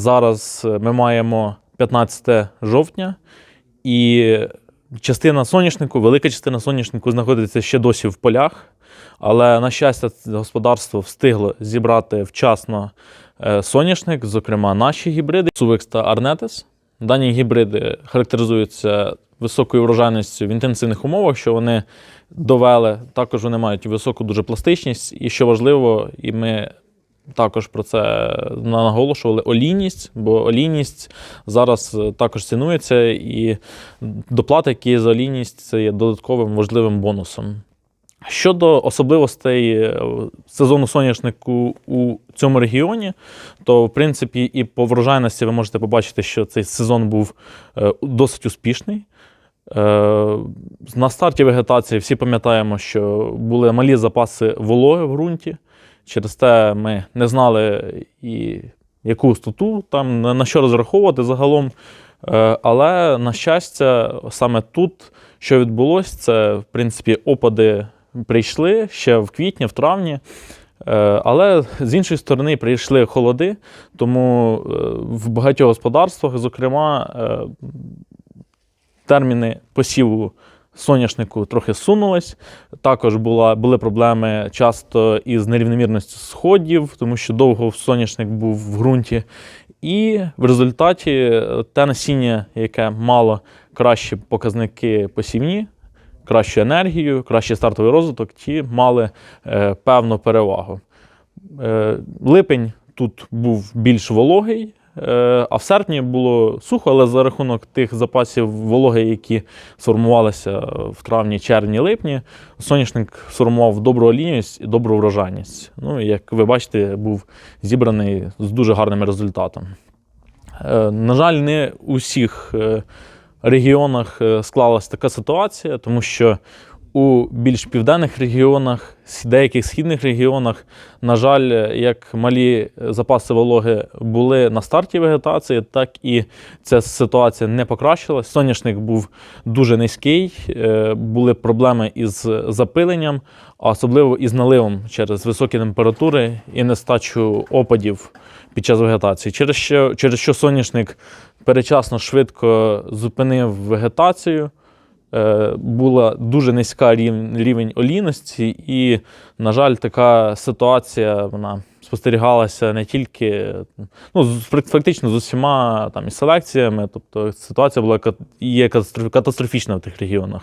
Зараз е, ми маємо 15 жовтня, і частина соняшнику, велика частина соняшнику знаходиться ще досі в полях. Але, на щастя, господарство встигло зібрати вчасно е, соняшник, зокрема наші гібриди Suvix та Arnetes. Дані гібриди характеризуються високою врожайністю в інтенсивних умовах, що вони довели. Також вони мають високу дуже пластичність, і що важливо, і ми також про це наголошували олійність, бо олійність зараз е, також цінується, і доплата, які за олійність, це є додатковим важливим бонусом. Щодо особливостей е, сезону соняшнику у цьому регіоні, то в принципі і по врожайності ви можете побачити, що цей сезон був е, досить успішний. На старті вегетації всі пам'ятаємо, що були малі запаси вологи в ґрунті. Через те ми не знали і яку густоту там на що розраховувати загалом. Е, Але на щастя, саме тут, що відбулося, це в принципі опади прийшли ще в квітні, в травні. Е, Але з іншої сторони прийшли холоди, тому е, в багатьох господарствах, зокрема, терміни посіву соняшнику трохи сунулись. Також була, були проблеми часто із нерівномірністю сходів, тому що довго соняшник був в ґрунті. І в результаті е, те насіння, яке мало кращі показники посівні, кращу енергію, кращий стартовий розвиток, ті мали е, певну перевагу. Е, липень тут був більш вологий, а в серпні було сухо, але за рахунок тих запасів вологи, які сформувалися в травні, червні, липні, соняшник сформував добру олійність і добру врожайність. Ну, як ви бачите, був зібраний з дуже гарним результатом. Е, На жаль, не у всіх е, регіонах е, склалася така ситуація, тому що у більш південних регіонах, деяких східних регіонах, на жаль, як малі запаси вологи були на старті вегетації, так і ця ситуація не покращилась. Соняшник був дуже низький, е, були проблеми із запиленням, а особливо із наливом через високі температури і нестачу опадів під час вегетації. Через що, через що соняшник перечасно швидко зупинив вегетацію. Е, Була дуже низька рівень, олійності, і, на жаль, така ситуація вона спостерігалася не тільки ну, фактично з усіма там, і селекціями. Тобто ситуація була є катастрофічна в тих регіонах.